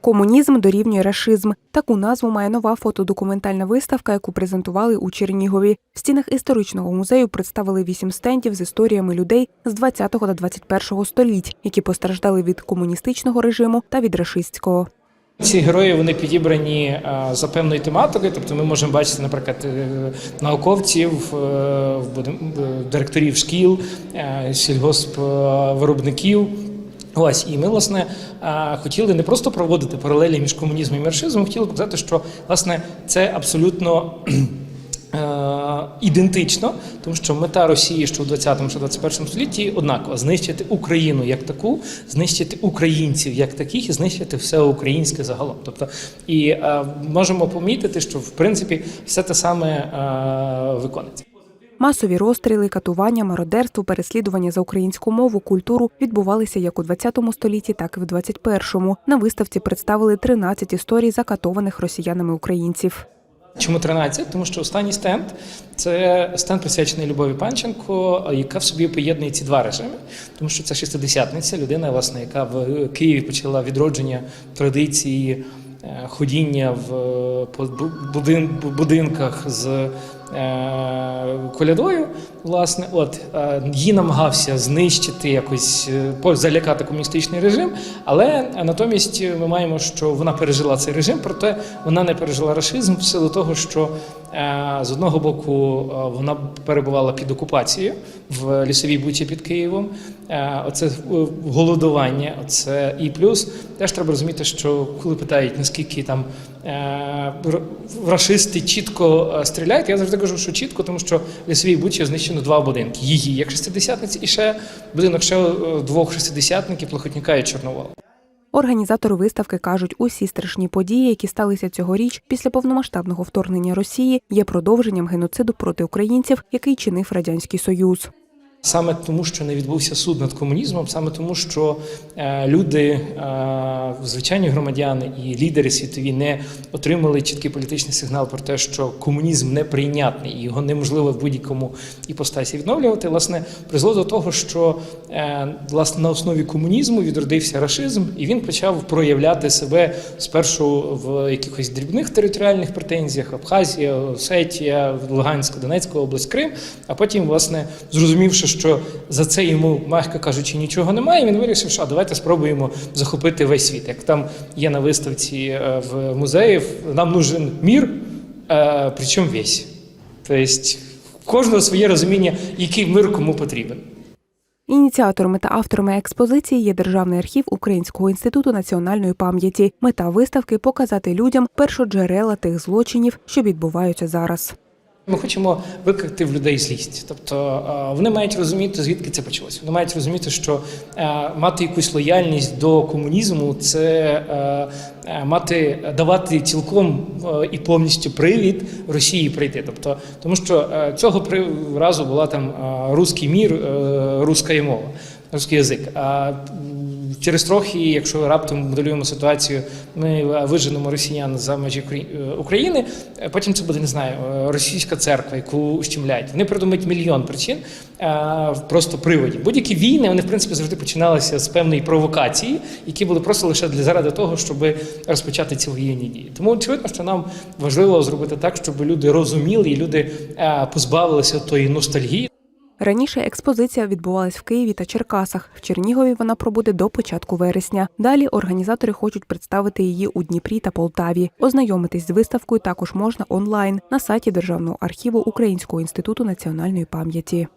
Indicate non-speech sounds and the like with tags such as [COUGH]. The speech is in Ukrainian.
Комунізм дорівнює рашизм. Таку назву має нова фотодокументальна виставка, яку презентували у Чернігові. В стінах історичного музею представили вісім стендів з історіями людей з 20 та 21 століть, які постраждали від комуністичного режиму та від рашистського. Ці герої вони підібрані е, за певною тематикою. Тобто, ми можемо бачити, наприклад, е, науковців, е, директорів шкіл, сільгоспвиробників. Ось і ми власне хотіли не просто проводити паралелі між комунізмом і маршизмом, хотіли показати, що власне це абсолютно [CLEARS THROAT] е, ідентично, тому що мета Росії, що в 20-му, що в 21 столітті однакова знищити Україну як таку, знищити українців як таких і знищити все українське загалом. Тобто, і е, можемо помітити, що в принципі все те саме е, виконується. Масові розстріли, катування, мародерство, переслідування за українську мову, культуру відбувалися як у 20 столітті, так і в 21-му. На виставці представили 13 історій закатованих росіянами українців. Чому 13? Тому що останній стенд це стенд присвячений Любові Панченко, яка в собі поєднує ці два режими, тому що це шестидесятниця, людина, власне, яка в Києві почала відродження традиції е, ходіння в е, будинках з колядою. Власне, от е, її намагався знищити якось е, залякати комуністичний режим, але е, натомість ми маємо, що вона пережила цей режим, проте вона не пережила рашизм в силу того, що е, з одного боку е, вона перебувала під окупацією в лісовій буті під Києвом. Е, Оце е, голодування, оце і плюс теж треба розуміти, що коли питають наскільки там е, рашисти чітко е, стріляють, я завжди кажу, що чітко, тому що в лісовій буті знищено два будинки: її як шестидесятниці, і ще будинок ще е, двох шестидесятників, Плохотняка і Чорновола. Організатори виставки кажуть, усі страшні події, які сталися цьогоріч після повномасштабного вторгнення Росії, є продовженням геноциду проти українців, який чинив радянський союз. Саме тому, що не відбувся суд над комунізмом, саме тому, що е, люди, е, звичайні громадяни і лідери світові не отримали чіткий політичний сигнал про те, що комунізм неприйнятний і його неможливо в будь-якому іпостасі відновлювати. Власне, призвело до того, що е, власне на основі комунізму відродився рашизм, і він почав проявляти себе спершу в якихось дрібних територіальних претензіях: Абхазія, Осетія, Луганська, Донецька область, Крим. А потім, власне, зрозумівши, що за це йому, м'яко кажучи, нічого немає, він вирішив, що а давайте спробуємо захопити весь світ. Як там є на виставці е, в музеї, нам нужен мір, е, причому весь. Тобто, кожного своє розуміння, який мир кому потрібен. Ініціаторами та авторами експозиції є Державний архів Українського інституту національної пам'яті. Мета виставки показати людям першоджерела тих злочинів, що відбуваються зараз. Ми хочемо викликати в людей злість. Тобто е, вони мають розуміти, звідки це почалося. Вони мають розуміти, що е, мати якусь лояльність до комунізму це е, мати давати цілком і повністю привід Росії прийти. Тобто, тому що цього разу була там руський мір, руська мова, русський язик. Через трохи, якщо раптом моделюємо ситуацію, ми виженемо росіян за межі е, України. е, Потім це буде не знаю, е, російська церква, яку ущемляють. Вони придумають мільйон причин, просто приводів. Будь-які війни вони в принципі завжди починалися з певної провокації, які були просто лише для заради того, щоб розпочати ці воєнні дії. Тому очевидно, що нам важливо зробити так, щоб люди розуміли і люди позбавилися тої ностальгії. Раніше експозиція відбувалась в Києві та Черкасах. В Чернігові вона пробуде до початку вересня. Далі організатори хочуть представити її у Дніпрі та Полтаві. Ознайомитись з виставкою також можна онлайн на сайті Державного архіву Українського інституту національної пам'яті.